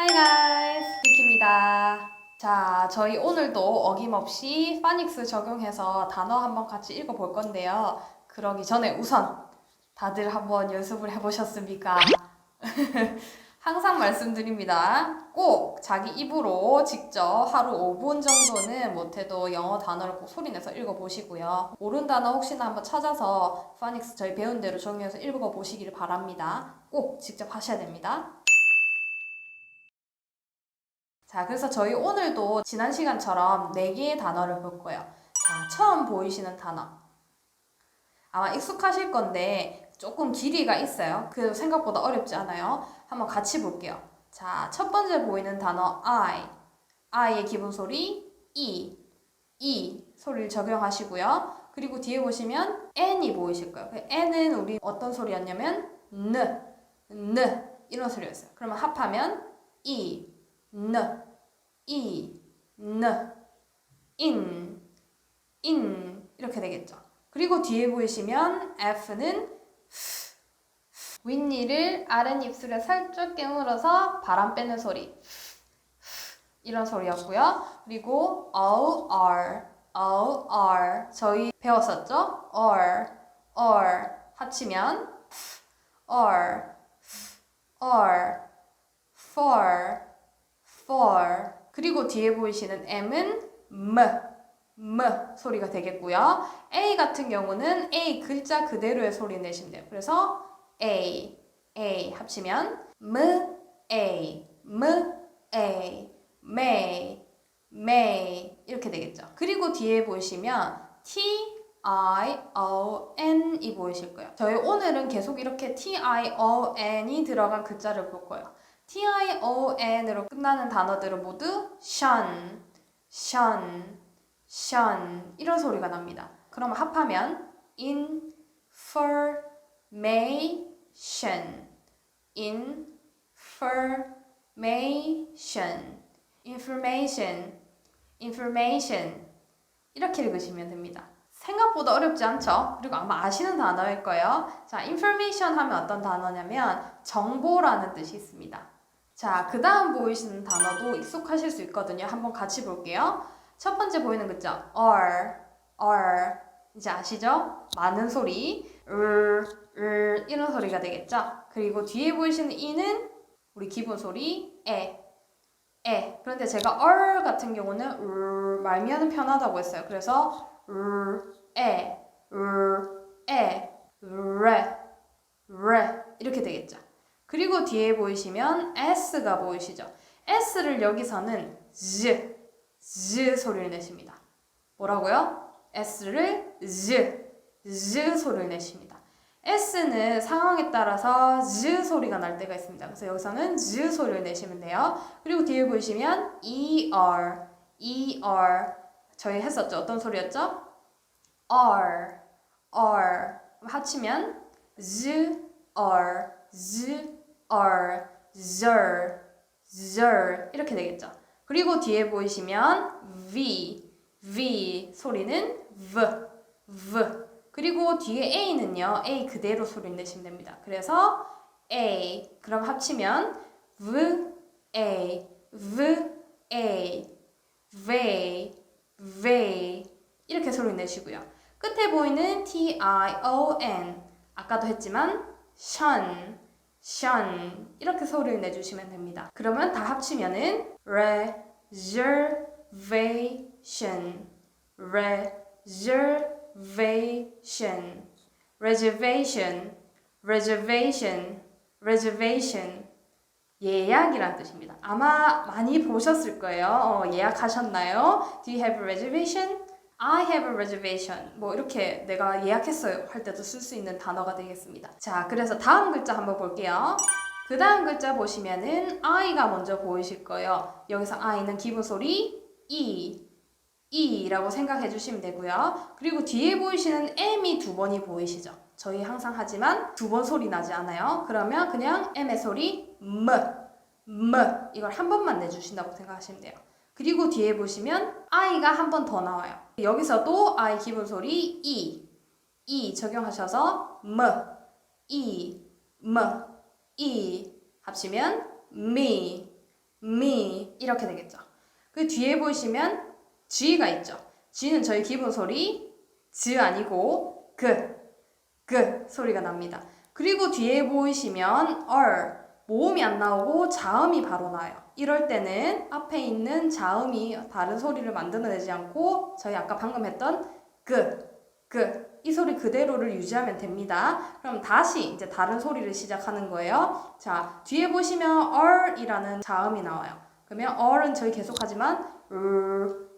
Hi guys, 리키입니다. 자, 저희 오늘도 어김없이 파닉스 적용해서 단어 한번 같이 읽어볼 건데요. 그러기 전에 우선 다들 한번 연습을 해보셨습니까? 항상 말씀드립니다. 꼭 자기 입으로 직접 하루 5분 정도는 못해도 영어 단어를 꼭 소리내서 읽어보시고요. 옳은 단어 혹시나 한번 찾아서 파닉스 저희 배운 대로 적용해서 읽어보시길 바랍니다. 꼭 직접 하셔야 됩니다. 자, 그래서 저희 오늘도 지난 시간처럼 4개의 단어를 볼 거예요. 자, 처음 보이시는 단어. 아마 익숙하실 건데 조금 길이가 있어요. 그 생각보다 어렵지 않아요. 한번 같이 볼게요. 자, 첫 번째 보이는 단어 I. I의 기본 소리 E. E 소리를 적용하시고요. 그리고 뒤에 보시면 N이 보이실 거예요. 그 N은 우리 어떤 소리였냐면 N, N 이런 소리였어요. 그러면 합하면 E, N, E, N, in, in 이렇게 되겠죠. 그리고 뒤에 보이시면 F는 윗니를 아랫입술에 살짝 깨물어서 바람 빼는 소리. 이런 소리였고요. 그리고 R, O, R. 저희 배웠었죠? R, R. 합치면 R, R, for, for. 그리고 뒤에 보이시는 M은 M, M 소리가 되겠고요. A 같은 경우는 A 글자 그대로의 소리 내시면 돼요. 그래서 A, A 합치면 M, A, M, A, May, May 이렇게 되겠죠. 그리고 뒤에 보시면 T, I, O, N이 보이실 거예요. 저희 오늘은 계속 이렇게 T, I, O, N이 들어간 글자를 볼 거예요. T, I, O, N으로 끝나는 단어들은 모두 shun, shun, shun 이런 소리가 납니다. 그럼 합하면 information, information, information, information 이렇게 읽으시면 됩니다. 생각보다 어렵지 않죠? 그리고 아마 아시는 단어일 거예요. 자, information 하면 어떤 단어냐면 정보라는 뜻이 있습니다. 자, 그 다음 보이시는 단어도 익숙하실 수 있거든요. 한번 같이 볼게요. 첫 번째 보이는 글자 are, are 이제 아시죠? 많은 소리 을, 을 이런 소리가 되겠죠? 그리고 뒤에 보이시는 이는 우리 기본 소리 에, 에. 그런데 제가 얼 같은 경우는 을 말미하는 편하다고 했어요. 그래서 을, 에, 을, 에, 레, 레 이렇게 되겠죠. 그리고 뒤에 보이시면 s가 보이시죠? s를 여기서는 z, z 소리를 내십니다. 뭐라고요? s를 z, z 소리를 내십니다. s는 상황에 따라서 z 소리가 날 때가 있습니다. 그래서 여기서는 z 소리를 내시면 돼요. 그리고 뒤에 보시면 er, er 저희 했었죠. 어떤 소리였죠? r, r 합치면 z, r, z, r, zer, zer 이렇게 되겠죠. 그리고 뒤에 보이시면 v, v 소리는 v, v. 그리고 뒤에 a는요, a 그대로 소리 내시면 됩니다. 그래서 a 그럼 합치면 v, a, v, a, v, v 이렇게 소리 내시고요. 끝에 보이는 t, i, o, n 아까도 했지만 shun, shun 이렇게 소리를 내주시면 됩니다. 그러면 다 합치면은 reservation, reservation, reservation, reservation, reservation 예약이란 뜻입니다. 아마 많이 보셨을 거예요. 어, 예약하셨나요? Do you have a reservation? I have a reservation. 뭐 이렇게 내가 예약했어요 할 때도 쓸 수 있는 단어가 되겠습니다. 자, 그래서 다음 글자 한번 볼게요. 그 다음 글자 보시면은 I가 먼저 보이실 거예요. 여기서 I는 기본 소리 E, E라고 생각해 주시면 되고요. 그리고 뒤에 보이시는 M이 두 번이 보이시죠? 저희 항상 하지만 두 번 소리 나지 않아요. 그러면 그냥 M의 소리 M, M 이걸 한 번만 내주신다고 생각하시면 돼요. 그리고 뒤에 보시면 I가 한 번 더 나와요. 여기서도 I 기본 소리 E, E 적용하셔서 M, E, M, E 합치면 me, me 이렇게 되겠죠. 그 뒤에 보시면 G가 있죠. G는 저희 기본 소리 즈 아니고 그, 그 소리가 납니다. 그리고 뒤에 보이시면 R 모음이 안 나오고 자음이 바로 나요. 이럴 때는 앞에 있는 자음이 다른 소리를 만들어내지 않고 저희 아까 방금 했던 그, 그 이 소리 그대로를 유지하면 됩니다. 그럼 다시 이제 다른 소리를 시작하는 거예요. 자, 뒤에 보시면 R이라는 자음이 나와요. 그러면 R은 저희 계속하지만 으,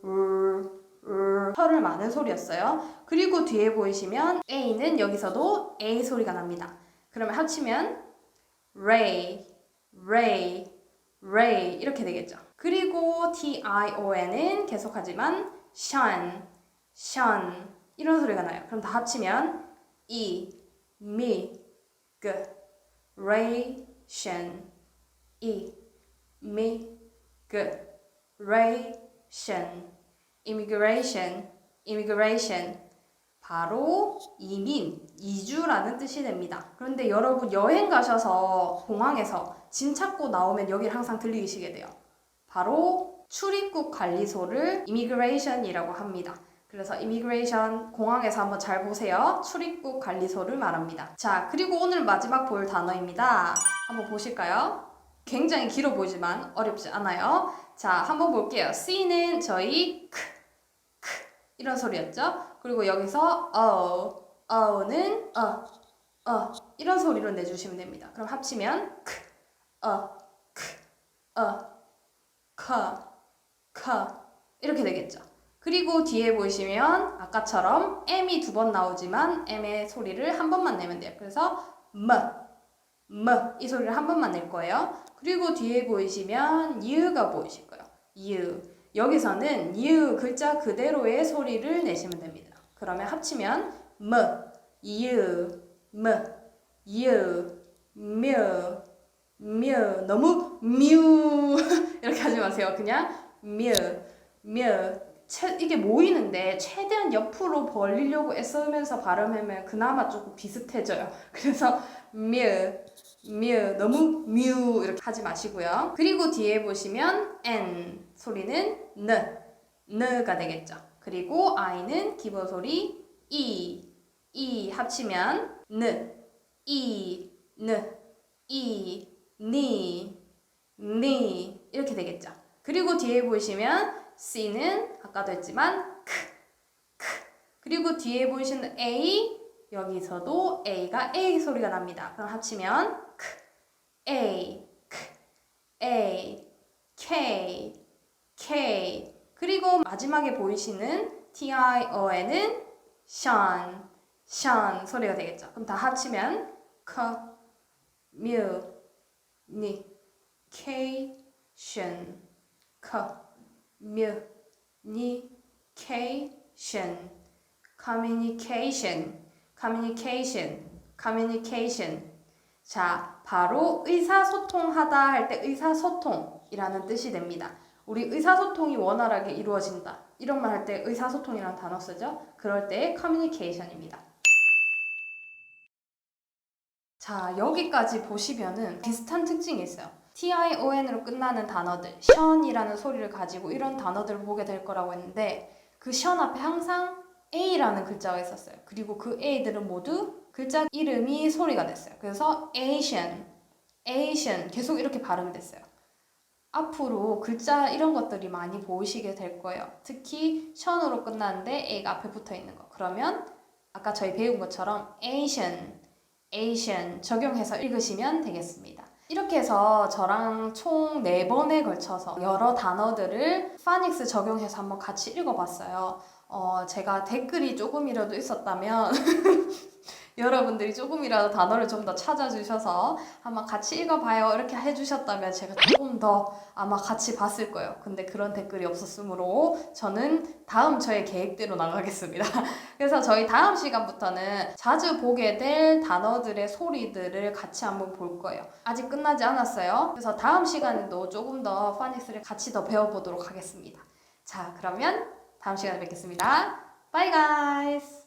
으, 으, 혀를 많은 소리였어요. 그리고 뒤에 보이시면 A는 여기서도 A 소리가 납니다. 그러면 합치면 Ray, Ray, Ray 이렇게 되겠죠. 그리고 T-I-O-N은 계속하지만 shine, shine 이런 소리가 나요. 그럼 다 합치면 E, me, g, ration, E, me, g, ration, immigration, immigration 바로 이민, 이주라는 뜻이 됩니다. 그런데 여러분 여행 가셔서 공항에서 짐 찾고 나오면 여기를 항상 들리시게 돼요. 바로 출입국 관리소를 immigration이라고 합니다. 그래서 immigration 공항에서 한번 잘 보세요. 출입국 관리소를 말합니다. 자, 그리고 오늘 마지막 볼 단어입니다. 한번 보실까요? 굉장히 길어 보이지만 어렵지 않아요. 자, 한번 볼게요. C는 저희 크, 크 이런 소리였죠. 그리고 여기서 어, 어는 어, 어 이런 소리로 내주시면 됩니다. 그럼 합치면 크, 어, 크, 어, 커, 커 이렇게 되겠죠. 그리고 뒤에 보시면 아까처럼 M이 두 번 나오지만 M의 소리를 한 번만 내면 돼요. 그래서 M, M 이 소리를 한 번만 낼 거예요. 그리고 뒤에 보이시면 U가 보이실 거예요. U. 여기서는 U 글자 그대로의 소리를 내시면 됩니다. 그러면 합치면 M, U, M, U, 뮤, 뮤. 너무 뮤 이렇게 하지 마세요. 그냥 뮤, 뮤. 채, 이게 모이는데 최대한 옆으로 벌리려고 애쓰면서 발음하면 그나마 조금 비슷해져요. 그래서 뮤, 뮤 너무 뮤 이렇게 하지 마시고요. 그리고 뒤에 보시면 n 소리는 느, 느가 되겠죠. 그리고 i는 기본 소리 e, e 합치면 느, e, 느, e, 니, 니 이렇게 되겠죠. 그리고 뒤에 보시면 C는 아까도 했지만 크, 크. 그리고 뒤에 보이시는 A 여기서도 A가 A 소리가 납니다. 그럼 합치면 크, A, 크, A, K, K. 그리고 마지막에 보이시는 T-I-O-N은 shine, shine 소리가 되겠죠. 그럼 다 합치면 커, communication, communication, communication, communication. 자, 바로 의사소통하다 할 때 의사소통이라는 뜻이 됩니다. 우리 의사소통이 원활하게 이루어진다. 이런 말 할 때 의사소통이라는 단어 쓰죠? 그럴 때 communication입니다. 자, 여기까지 보시면은 비슷한 특징이 있어요. tion으로 끝나는 단어들, 션이라는 소리를 가지고 이런 단어들을 보게 될 거라고 했는데 그 션 앞에 항상 a라는 글자가 있었어요. 그리고 그 a들은 모두 글자 이름이 소리가 됐어요. 그래서 Asian, Asian 계속 이렇게 발음이 됐어요. 앞으로 글자 이런 것들이 많이 보이시게 될 거예요. 특히 션으로 끝나는데 a가 앞에 붙어 있는 거. 그러면 아까 저희 배운 것처럼 Asian, Asian 적용해서 읽으시면 되겠습니다. 이렇게 해서 저랑 총 4번에 걸쳐서 여러 단어들을 파닉스 적용해서 한번 같이 읽어봤어요. 어, 제가 댓글이 조금이라도 있었다면 여러분들이 조금이라도 단어를 좀 더 찾아주셔서 한번 같이 읽어봐요 이렇게 해주셨다면 제가 조금 더 아마 같이 봤을 거예요. 근데 그런 댓글이 없었으므로 저는 다음 저의 계획대로 나가겠습니다. 그래서 저희 다음 시간부터는 자주 보게 될 단어들의 소리들을 같이 한번 볼 거예요. 아직 끝나지 않았어요. 그래서 다음 시간에도 조금 더 파닉스를 같이 더 배워보도록 하겠습니다. 자, 그러면 다음 시간에 뵙겠습니다. Bye guys!